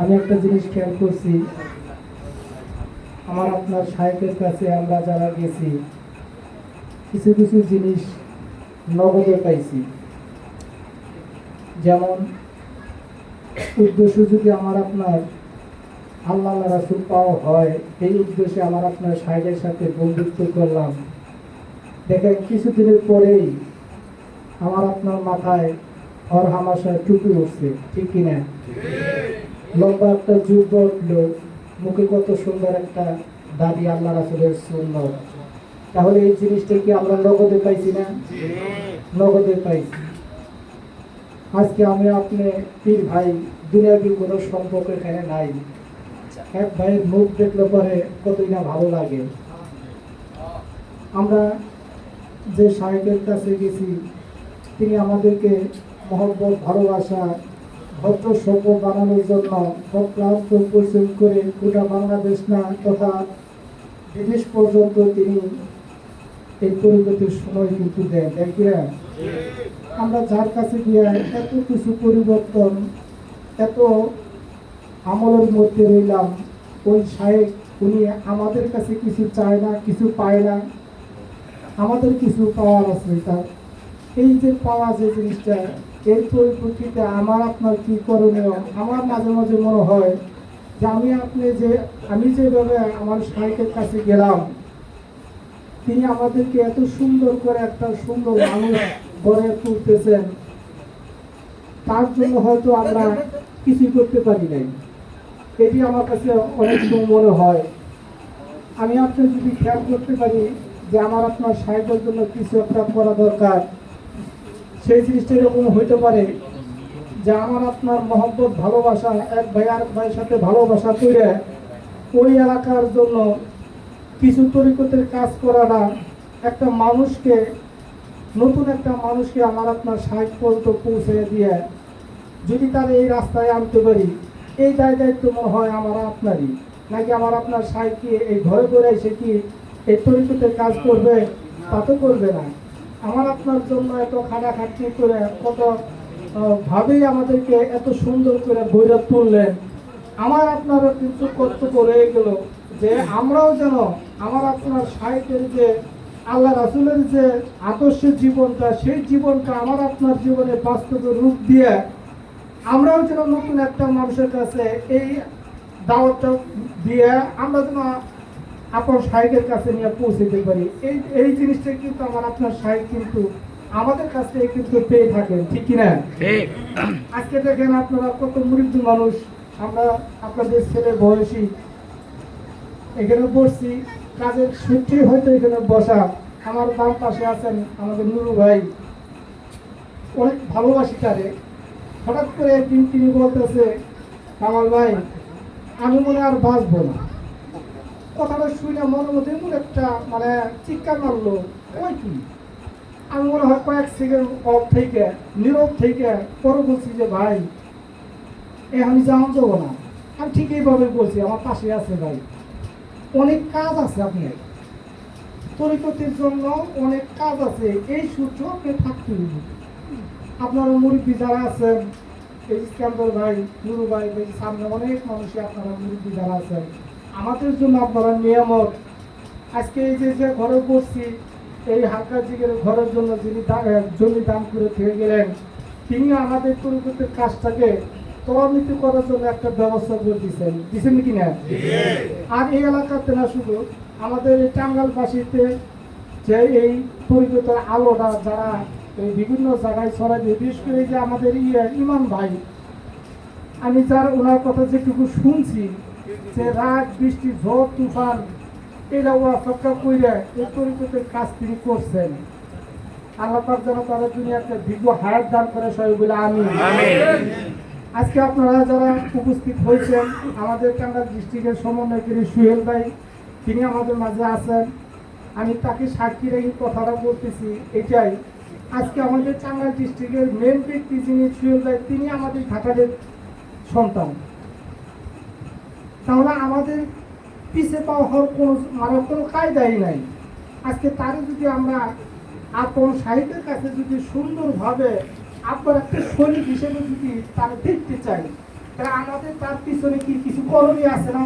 আমি একটা জিনিস খেয়াল করছি। আমার আপনার সাহেবের কাছে আমরা যারা গেছি, কিছু কিছু জিনিস নগদে পাইছি। যেমন, উদ্দেশ্য যদি আমার আপনার আল্লাহ রাসুল পাওয়া হয়, এই উদ্দেশ্যে আমার আপনার সাহেবের সাথে বন্ধুত্ব করলাম। দেখেন, কিছুদিনের পরেই আমার আপনার মাথায় হর হামাশায় টুপি উঠছে, ঠিক কিনা? লম্বা একটা যুগ উঠল মুখে কত সুন্দর একটা দাদি আল্লাহ রাসুলের সুন্দর তাহলে এই জিনিসটা কি আমরা নগদে পাইছি না? নগদে পাইছি। আজকে আমি আপনি পীর ভাই, দুনিয়াবি কোনো সম্পর্ক এখানে নাই। এক ভাইয়ের মুখ দেখলে পরে কতই না ভালো লাগে। আমরা যে সাহেবের কাছে গেছি, তিনি আমাদেরকে মহব্বত, ভালোবাসা ভদ্র সভ্য বানানোর জন্য অক্লান্ত পরিশ্রম করে গোটা বাংলাদেশ না তথা বিদেশ পর্যন্ত তিনি এই পরিবর্তনের সময় কিন্তু দেন, তাই? আমরা যার কাছে গিয়ে এত কিছু পরিবর্তন, এত আমলের মধ্যে রইলাম, ওই সাহেব উনি আমাদের কাছে কিছু চায় না, কিছু পায় না, আমাদের কিছু পাওয়ার আছে তার এই যে পাওয়া যে জিনিসটা এর পরিপ্রেক্ষিতে আমার আপনার কি করণীয়? আমার মাঝে মাঝে মনে হয় যে আমি আপনি যে, আমি যেভাবে আমার সাহেবের কাছে গেলাম, তিনি আমাদেরকে এত সুন্দর করে একটা সুন্দর মানুষ গড়ে তুলতেছেন, তার জন্য হয়তো আমরা কিছুই করতে পারি নাই। এটি আমার কাছে অনেক মনে হয়। আমি আপনি যদি খেয়াল করতে পারি যে আমার আপনার সাহেবের জন্য কিছু একটা করা দরকার সেই জিনিসটা এরকম হইতে পারে যে আমার আপনার মহব্বত, ভালোবাসা, এক ভাই আরেক ভাইয়ের সাথে ভালোবাসা করে ওই এলাকার জন্য কিছু তরিকতের কাজ করাটা একটা মানুষকে, নতুন একটা মানুষকে আমার আপনার সাহেব পর্যন্ত পৌঁছে দিয়ে যদি তার এই রাস্তায় আনতে পারি, এই দায় দায়িত্ব মনে হয় আমার আপনারই। নাকি আমার আপনার সাহেব কি এই ঘরে ঘরে এসে কি এই তরিকতের কাজ করবে? তা তো করবে না। আমার আপনার জন্য এত খাটাখাটনি করে, কত ভাবেই আমাদেরকে এত সুন্দর করে বৈরব তুললেন। আমার আপনারও কিন্তু কর্তব্য রয়ে গেল যে আমরাও যেন আমার আপনার সাহিত্যের যে আল্লাহ রাসুলের যে আদর্শের জীবনটা, সেই জীবনটা আমার আপনার জীবনে বাস্তবে রূপ দিয়ে আমরাও যেন নতুন একটা মানুষের কাছে এই দাওয়াতটা দিয়ে আমরা যেন আপনার সাহেবের কাছে নিয়ে পৌঁছতে পারি। এই এই জিনিসটা কিন্তু আমার আপনার সাহেব কিন্তু আমাদের কাছ থেকে কিন্তু পেয়ে থাকেন ঠিক কিনা ঠিক। আজকে দেখেন আপনারা কত মৃত্যু মানুষ আমরা আপনাদের ছেলে বয়সী এখানে বসছি কাজের সূত্রে হয়তো এখানে বসা। আমার বাম পাশে আছেন আমাদের নুরু ভাই। অনেক ভালোবাসি তারে। হঠাৎ করে একদিন তিনি বলতেছে কামাল ভাই আমি মনে আর বাঁচবো না। কথাটা শুনে মনের মধ্যে এমন একটা মানে চিৎকার মারলো। ওই কি? আমি মনে হয় কয়েক সেকেন্ড অফ থেকে নীরব থেকে পরে বলছি যে ভাই এ আমি যাওয়া যাব না। আমি ঠিক এইভাবে বলছি আমার পাশে আছে ভাই। অনেক কাজ আছে আপনার। তরিকতের জন্য অনেক কাজ আছে। এই সূত্র আপনি থাকতে হবে। আপনারা মুরব্বী যারা আছেন এই ইস্কান্দর ভাই নুরু ভাই সামনে অনেক মানুষই আপনারা মুরব্বী যারা আছেন আমাদের জন্য আপনারা নিয়ামত। আজকে এই যে যে ঘরে বসছি এই হালকা জিগের ঘরের জন্য যিনি জমি দান করে থেকে গেলেন তিনি আমাদের তরিকতের কাজটাকে ত্বরান্বিত করার জন্য একটা ব্যবস্থা করে দিচ্ছেন দিচ্ছেন কি না? আর এই এলাকাতে না শুধু আমাদের এই টাঙ্গালবাসীতে যে এই পরিচিতের আলোটা যারা এই বিভিন্ন জায়গায় ছড়াই দিয়ে বিশেষ করে যে আমাদের ইয়ে ইমাম ভাই আমি যার ওনার কথা যেটুকু শুনছি যে রাত বৃষ্টি ঝড় তুফান এটা ওরা সবটা কইরে এই কাজ তিনি করছেন। আল্লাহ পাক যেন তারা দুনিয়াতে দীর্ঘ হায়াত দান করে সবাই বলে আমি আজকে আপনারা যারা উপস্থিত হয়েছেন আমাদের টাঙ্গাল ডিস্ট্রিক্টের সমন্বয়কারী সুহেল ভাই তিনি আমাদের মাঝে আছেন। আমি তাকে সাক্ষী রেখে কথাটা বলতেছি এটাই। আজকে আমাদের টাঙ্গাল ডিস্ট্রিক্টের মেন ব্যক্তি যিনি সুহেল ভাই তিনি আমাদের ঘাটালের সন্তান। তাহলে আমাদের পিছিয়ে পাওয়া হওয়ার কোনো মানে কোনো কায়দাই নাই। আজকে তারে যদি আমরা আপন সাহিত্যের কাছে যদি সুন্দরভাবে আপনার একটা শরীর হিসেবে যদি তারা দেখতে চাই তাহলে আমাদের তার পিছনে কি কিছু করণীয় আছে না?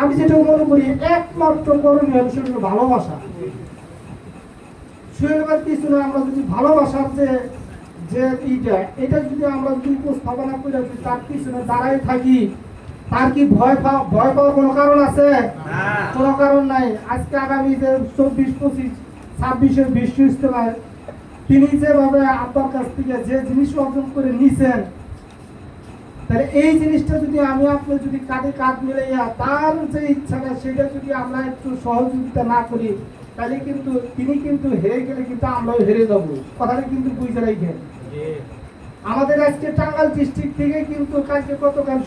আমি যেটা মনে করি একমাত্র করণীয় সেটা ভালোবাসা। সুয়েলের পিছনে আমরা যদি ভালোবাসার যে যে এইটা এটা যদি আমরা যদি উপস্থাপনা করে তার পিছনে দাঁড়াই থাকি তার কি ভয় পাওয়া ভয় পাওয়ার কোনো কারণ আছে? কোনো কারণ নাই। আজকে আগামী যে চব্বিশ পঁচিশ ছাব্বিশের বিশ্ব ইস্তেমায় তিনি যেভাবে আব্বার কাছ থেকে যে জিনিস অর্জন করে নিছেন তাহলে এই জিনিসটা যদি আমি আপনি যদি কাঁধে কাঁধ মিলাইয়া তার যে ইচ্ছাটা সেটা যদি আমরা একটু সহযোগিতা না করি তাহলে কিন্তু তিনি কিন্তু হেরে গেলে কিন্তু আমরাও হেরে যাব। কথাটা কিন্তু বুঝে রাখবেন। আমাদের আজকে টাঙ্গাইল ডিস্ট্রিক্ট থেকে কিন্তু কালকে গতকাল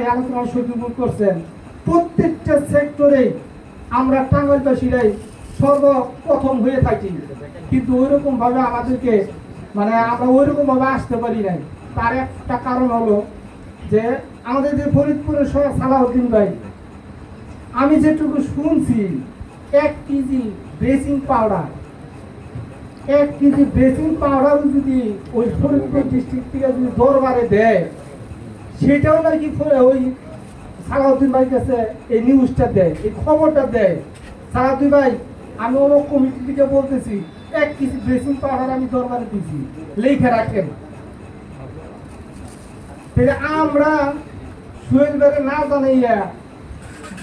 এই আলোচনা সহযোগ করছেন। প্রত্যেকটা সেক্টরে আমরা টাঙ্গাইলবাসীরাই সর্বপ্রথম হয়ে থাকি। কিন্তু ওইরকম ভাবে আমাদেরকে মানে আমরা ওইরকম ভাবে আসতে পারি নাই। তার একটা কারণ হলো যে আমাদের যে ফরিদপুরের সহ সালাউদ্দিন ভাই, আমি যেটুকু শুনছি, এক কেজি ড্রেসিং পাউডার এক কেজি ড্রেসিং পাউডার যদি ওই ফরিদপুর ডিস্ট্রিক্ট থেকে যদি দরবারে দেয়, সেটাও নাকি ওই সালাউদ্দিন ভাই কাছে এই নিউজটা দেয়, এই খবরটা দেয়। সালাউদ্দিন ভাই, আমি অমুক কমিটি থেকে বলতেছি, এক কেজি ড্রেসিং পাউডার আমি দরবারে দিয়েছি, লিখে রাখেন। তাহলে আমরা সুয়েল বেড়ে না জানাইয়া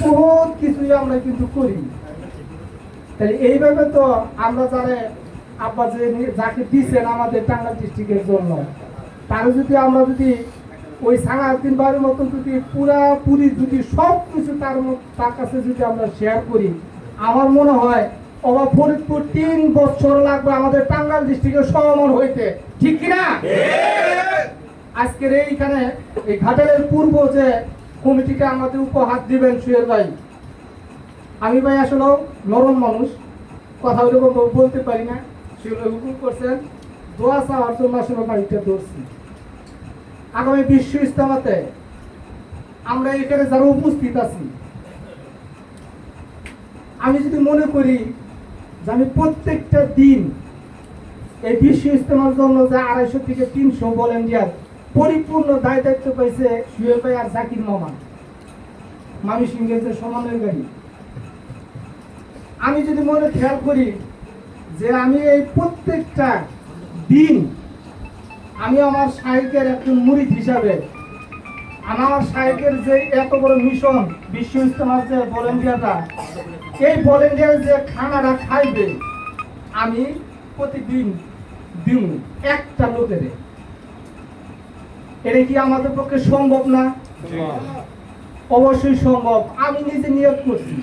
বহুত কিছুই আমরা কিন্তু করি। তাহলে এইভাবে তো আমরা জানে আব্বা যে যাকে দিচ্ছেন আমাদের টাঙ্গাইল ডিস্ট্রিক্টের জন্য তার যদি আমরা যদি ওই সারাদিন বাড়ির মতন যদি পুরাপুরি যদি সব কিছু তার তার কাছে যদি আমরা শেয়ার করি আমার মনে হয় অবা ফরিদপুর তিন বছর লাগবে আমাদের টাঙ্গাইল ডিস্ট্রিক্টের সমান হইতে। ঠিক কিনা? আজকের এইখানে এই ঘাটালের পূর্ব যে কমিটিকে আমাদের উপহার দিবেন সুয়েল ভাই। আমি ভাই আসলে নরম মানুষ কথা ওইরকম বলতে পারি না। সেগুলো করছেন। দোয়া ধরছি। আগামী বিশ্ব ইস্তেমাতে আমরা এখানে যারা উপস্থিত আছি, আমি যদি মনে করি যে আমি প্রত্যেকটা দিন এই বিশ্ব ইস্তেমার জন্য যে আড়াইশো থেকে তিনশো ভলেন্টিয়ার পরিপূর্ণ দায় দায়িত্ব পাইছে সুয়েল ভাই আর জাকির মামা। মামি সিংহের যে গাড়ি আমি যদি মনে খেয়াল করি যে আমি এই প্রত্যেকটা দিন আমি আমার সাহেবের একজন মুরিদ হিসাবে আমার সাহেবের যে এত বড় মিশন বিশ্ব ইস্তেমার যে ভলেন্টিয়াররা এই ভলেন্টিয়ার যে খানাটা খাইবে আমি প্রতিদিন দিন একটা লোকের এটা কি আমাদের পক্ষে সম্ভব না? অবশ্যই সম্ভব। আমি নিজে নিয়োগ করছি।